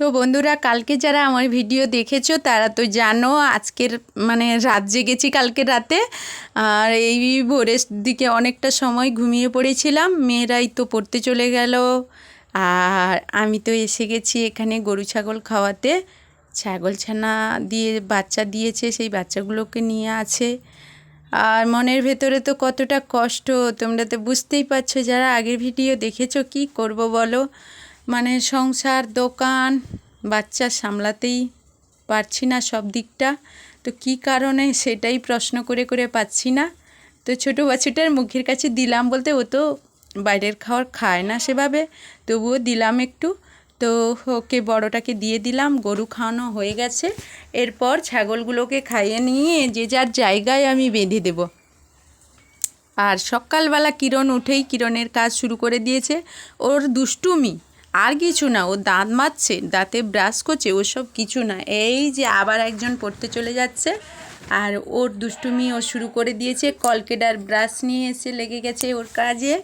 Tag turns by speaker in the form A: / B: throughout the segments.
A: তো বন্ধুরা, কালকে যারা আমার ভিডিও দেখেছ, তারা তো জানো আজকের মানে রাত জেগেছি কালকে রাতে। আর এই ভোরের দিকে অনেকটা সময় ঘুমিয়ে পড়েছিলাম, মেয়েরাই তো পড়তে চলে গেল। আর আমি তো এসে গেছি এখানে গরু ছাগল খাওয়াতে। ছাগল ছানা দিয়ে, বাচ্চা দিয়েছে, সেই বাচ্চাগুলোকে নিয়ে আছে। আর মনের ভেতরে তো কতটা কষ্ট, তোমরা তো বুঝতেই পারছ, যারা আগের ভিডিও দেখেছ কি করব বলো? মানে সংসার, দোকান, বাচ্চা সামলাতেই পারছি না সব দিকটা। তো কি কারণে সেটাই প্রশ্ন করে করে পাচ্ছি না। তো ছোটো বাচ্চাটার মুখের কাছে দিলাম বলতে ও তো বাইরের খাবার খায় না সেভাবে, তবুও দিলাম একটু। তো ওকে বড়টাকে দিয়ে দিলাম, গরু খাওয়ানো হয়ে গেছে। এরপর ছাগলগুলোকে খাইয়ে নিয়ে যে যার জায়গায় আমি বেঁধে দেবো। আর সকালবেলা কিরণ উঠেই কিরণের কাজ শুরু করে দিয়েছে। ওর দুষ্টুমি আর কিছু না, ও দাঁত মাজছে, দাঁতে ব্রাশ করছে, ওসব কিছু না। এই যে আবার একজন পড়তে চলে যাচ্ছে, আর ওর দুষ্টুমি ও শুরু করে দিয়েছে। কলকেডার ব্রাশ নিয়ে এসে লেগে গেছে ওর কাজে।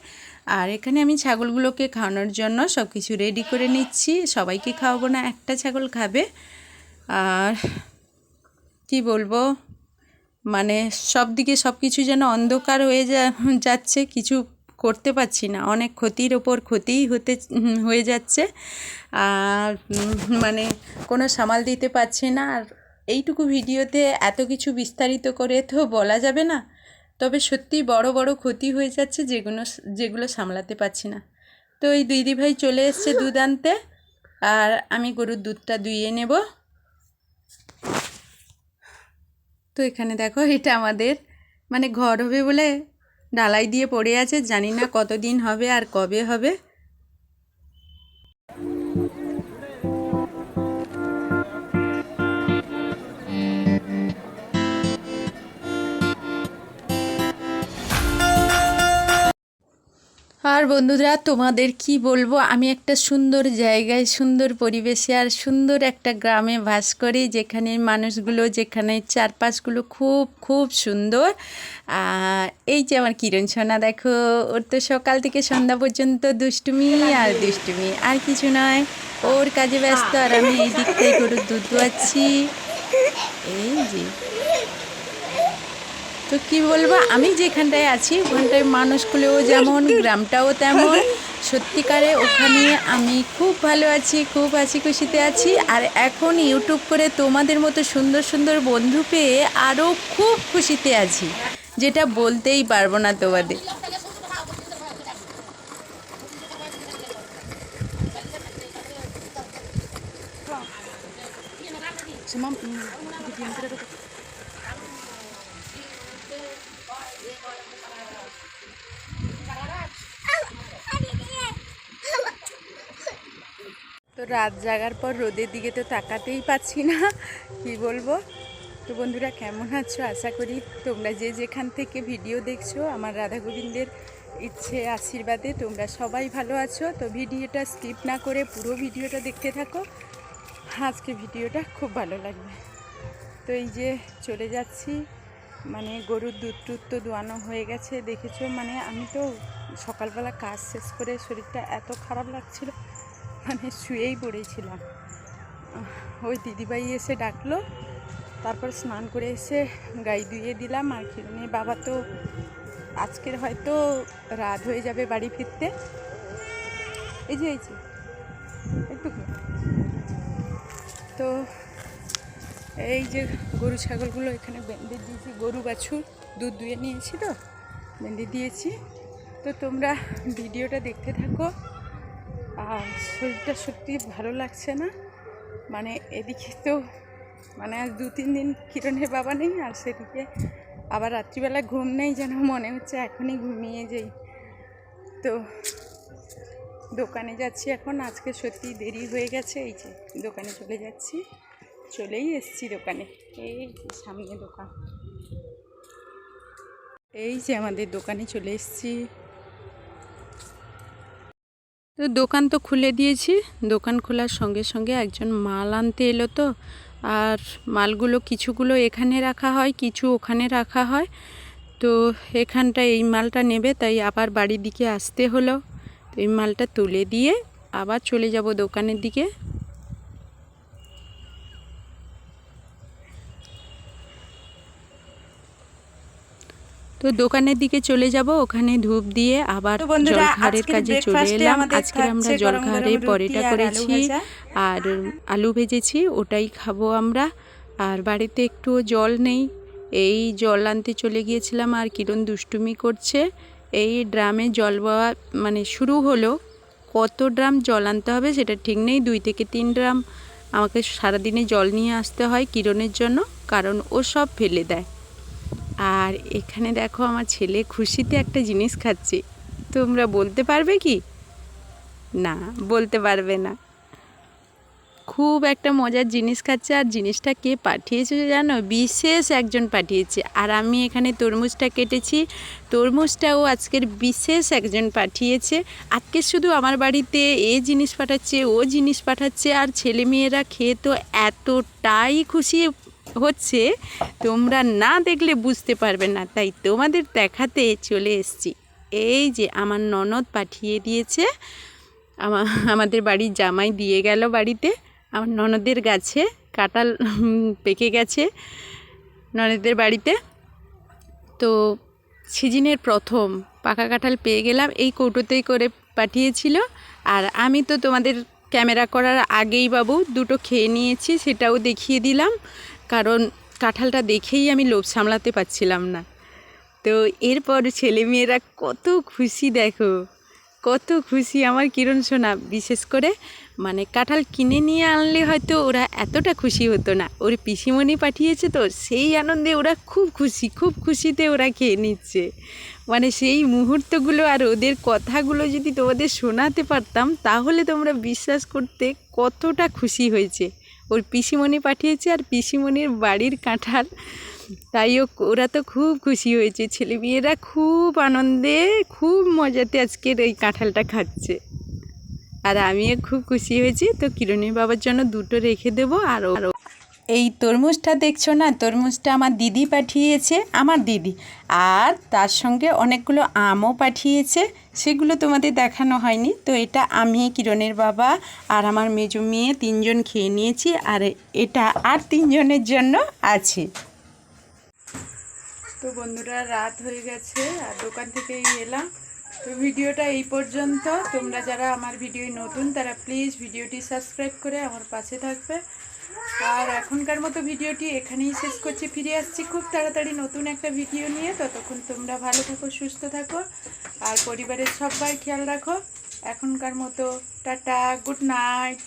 A: আর এখানে আমি ছাগলগুলোকে খাওয়ানোর জন্য সব কিছু রেডি করে নিচ্ছি। সবাইকে খাওয়াবো না, একটা ছাগল খাবে। আর কি বলব মানে সব দিকে সব কিছু যেন অন্ধকার হয়ে যা, যাচ্ছে, কিছু করতে পারছি না। অনেক ক্ষতির ওপর ক্ষতিই হতে, হয়ে যাচ্ছে। আর মানে কোনো সামাল দিতে পারছি না। আর এইটুকু ভিডিওতে এত কিছু বিস্তারিত করে তো বলা যাবে না। তবে সত্যি বড় বড় ক্ষতি হয়ে যাচ্ছে যেগুলো যেগুলো সামলাতে পারছি না। তো এই দিদি ভাই চলে এসছে দুধ আনতে। আর আমি গরুর দুধটা দুইয়ে নেব। তো এখানে দেখো, এটা আমাদের মানে ঘর হবে বলে ডালাই দিয়ে পড়ে আছে জানি না কতদিন হবে আর কবে হবে। আর বন্ধুরা, তোমাদের কি বলব? আমি একটা সুন্দর জায়গায়, সুন্দর পরিবেশে আর সুন্দর একটা গ্রামে বাস করি, যেখানে মানুষগুলো, যেখানে চারপাশগুলো খুব খুব সুন্দর। এই যে আমার কিরণ সোনা, দেখো, ওর তো সকাল থেকে সন্ধ্যা পর্যন্ত দুষ্টুমি আর দুষ্টুমি, আর কিছু নয়। ওর কাজে ব্যস্ত আর আমি এই দিক থেকে গরুর দুধ দোয়াচ্ছি। এই যে। তো কি বলব, আমি যেখানটায় আছি ওখানটায় মানুষগুলোও যেমন, গ্রামটাও তেমন। সত্যিকারে ওখানে আমি খুব ভালো আছি, খুব হাসি খুশিতে আছি। আর এখন ইউটিউব করে তোমাদের মতো সুন্দর সুন্দর বন্ধু পেয়ে আরও খুব খুশিতে আছি। যেটা বলতেই পারব না তোমাদের। রাত জাগার পর রোদের দিকে তো তাকাতেই পাচ্ছি না। কি বলব? তো বন্ধুরা, কেমন আছো? আশা করি তোমরা যে যেখান থেকে ভিডিও দেখছ, আমার রাধা গোবিন্দের ইচ্ছে আশীর্বাদে তোমরা সবাই ভালো আছো। তো ভিডিওটা স্কিপ না করে পুরো ভিডিওটা দেখতে থাকো। আজকে ভিডিওটা খুব ভালো লাগবে। তো এই যে চলে যাচ্ছি। মানে গরুর দুধ টুধ তো দোয়ানো হয়ে গেছে, দেখেছ? মানে আমি তো সকালবেলা কাজ শেষ করে শরীরটা এত খারাপ লাগছিল। মানে শুয়েই পড়েছিলাম। ওই দিদিভাই এসে ডাকলো, তারপর স্নান করে এসে গাই ধুয়ে দিলাম। আর কিরণে বাবা তো আজকের হয়তো রাত হয়ে যাবে বাড়ি ফিরতে। এই যে এই যে, একটু তো এই যে গরু, ছাগলগুলো এখানে বেঁধে দিয়েছি, গরু, বাছুর, দুধ দুয়ে নিয়েছি তো, বেঁধে দিয়েছি। তো তোমরা ভিডিওটা দেখতে থাকো। আর শরীরটা সত্যি ভালো লাগছে না। মানে এদিকে তো মানে আজ দু তিন দিন কিরণের বাবা নেই আর সেদিকে আবার রাত্রিবেলা ঘুম নেই যেন মনে হচ্ছে এখনই ঘুমিয়ে যাই। তো দোকানে যাচ্ছি এখন, আজকে সত্যি দেরি হয়ে গেছে, এই যে দোকানে চলে যাচ্ছি। চলেই এসছি দোকানে, এই যে সামনে দোকান। এই যে আমাদের দোকানে চলে এসছি। তো দোকান তো খুলে দিয়েছি। দোকান খোলার সঙ্গে সঙ্গে একজন মাল আনতে এলো তো। আর মালগুলো কিছুগুলো এখানে রাখা হয়, কিছু ওখানে রাখা হয়। তো এখানটা এই মালটা নেবে, তাই আবার বাড়ির দিকে আসতে হলো। তো এই মালটা তুলে দিয়ে আবার চলে যাব দোকানের দিকে। তো দোকানের দিকে চলে যাব ওখানে ধূপ দিয়ে আবার জলখারের কাজে চলে এলাম। আজকে আমরা জলখারে পরেটা করেছি আর আলু ভেজেছি ওটাই খাব আমরা। আর বাড়িতে একটু জল নেই। এই জল আনতে চলে গিয়েছিলাম আর কিরণ দুষ্টুমি করছে। এই ড্রামে জল পাওয়া মানে শুরু হলো। কত ড্রাম জল আনতে হবে সেটা ঠিক নেই দুই থেকে তিন ড্রাম। আমাকে সারাদিনে জল নিয়ে আসতে হয় কিরণের জন্য কারণ ও সব ফেলে দেয়। আর এখানে দেখো আমার ছেলে খুশিতে একটা জিনিস খাচ্ছে। তোমরা বলতে পারবে কি? না, বলতে পারবে না। খুব একটা মজার জিনিস খাচ্ছে আর জিনিসটা কে পাঠিয়েছে জানো? বিশেষ একজন পাঠিয়েছে। আর আমি এখানে তরমুজটা কেটেছি। তরমুজটাও আজকের বিশেষ একজন পাঠিয়েছে। আজকে শুধু আমার বাড়িতে এ জিনিস পাঠাচ্ছে, ও জিনিস পাঠাচ্ছে। আর ছেলে মেয়েরা খেয়ে তো এতটাই খুশি। হচ্ছে, তোমরা না দেখলে বুঝতে পারবে না, তাই তোমাদের দেখাতে চলে এসছি। এই যে আমার ননদ পাঠিয়ে দিয়েছে, আমা, আমাদের বাড়ির জামাই দিয়ে গেল বাড়িতে, আমার ননদের গাছে কাঁঠাল পেকে গেছে ননদের বাড়িতে। তো সিজিনের প্রথম পাকা কাঁঠাল পেয়ে গেলাম, এই কৌটোতেই করে পাঠিয়েছিল। আর আমি তো তোমাদের ক্যামেরা করার আগেই বাবু দুটো খেয়ে নিয়েছি, সেটাও দেখিয়ে দিলাম। কারণ কাঁঠালটা দেখেই আমি লোভ সামলাতে পারছিলাম না। তো এরপর ছেলে মেয়েরা কত খুশি দেখো, কত খুশি আমার কিরণ সোনা। বিশেষ করে মানে কাঁঠাল কিনে নিয়ে আনলে হয়তো ওরা এতটা খুশি হতো না। ওর পিসিমণি পাঠিয়েছে তো, সেই আনন্দে ওরা খুব খুশি, খুব খুশিতে ওরা খেয়ে নিচ্ছে। মানে সেই মুহূর্তগুলো আর ওদের কথাগুলো যদি তোমাদের শোনাতে পারতাম, তাহলে তোমরা বিশ্বাস করতে কতটা খুশি হয়েছে। ওর পিসিমণি পাঠিয়েছে আর পিসিমণির বাড়ির কাঁঠাল। তাই ওরা তো খুব খুশি হয়েছে। ছেলে মেয়েরা খুব আনন্দে, খুব মজাতে আজকের এই কাঁঠালটা খাচ্ছে। আর আমিও খুব খুশি হয়েছি। তো কিরণের বাবার জন্য দুটো রেখে দেবো আরও এই তরমুজটা দেখছ না? তরমুজটা আমার দিদি পাঠিয়েছে, আমার দিদি। আর তার সঙ্গে অনেকগুলো আমও পাঠিয়েছে, সেগুলো তোমাদের দেখানো হয়নি। তো এটা আমি, কিরণের বাবা আর আমার মেজো মেয়ে তিনজন খেয়ে নিয়েছি, আর এটা আর তিনজনের জন্য আছে। তো বন্ধুরা, রাত হয়ে গেছে, আর দোকান থেকেই এলাম। তো ভিডিওটা এই পর্যন্ত। তোমরা যারা আমার ভিডিও নতুন, তারা প্লিজ ভিডিওটি সাবস্ক্রাইব করে আমার পাশে থাকবে। আর এখনকার মতো ভিডিওটি এখানেই শেষ করছি। ফিরে আসছি খুব তাড়াতাড়ি নতুন একটা ভিডিও নিয়ে। ততক্ষণ তোমরা ভালো থাকো, সুস্থ থাকো। আর পরিবারের সবাই খেয়াল রাখো। এখনকার মতো টাটা, গুড নাইট।